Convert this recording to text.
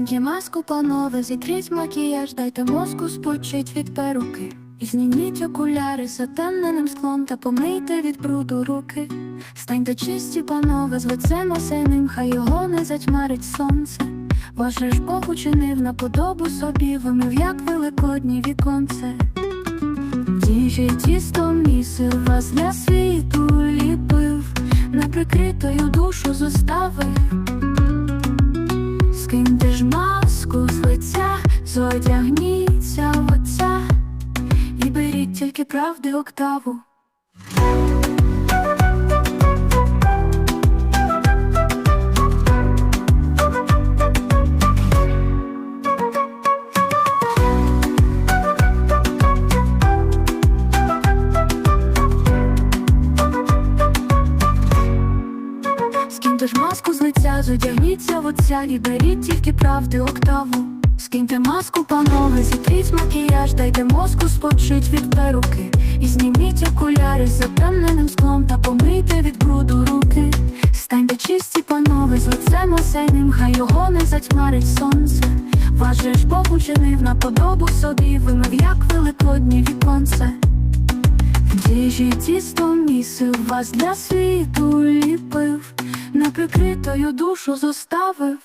маску, панове, зітріть макіяж, дайте мозку спочить від перуки. І зніміть окуляри затемненим склом та помийте від бруду руки. Станьте чисті, панове, з лицем осенним, хай його не затьмарить сонце. Ваше ж Бог учинив на подобу собі, вимив, як великодні віконце. Діжі тісто місив вас для світу ліпив, неприкритою душу зоставив. Зодягніться в отця і беріть тільки правди октаву. Скиньте ж маску з лиця, зодягніться в отця і беріть тільки правди октаву. Скиньте маску, панове, зітріть макіяж, дайте мозку спочить від перуки. І зніміть окуляри з затемненим склом та помийте від бруду руки. Станьте чисті, панове, з лицем осенним, хай його не затьмарить сонце. Ваш же ж Бог учинив на подобу собі, вимив, як великодні віконце. Діжі тісто місив вас для світу ліпив, неприкритою душу зоставив.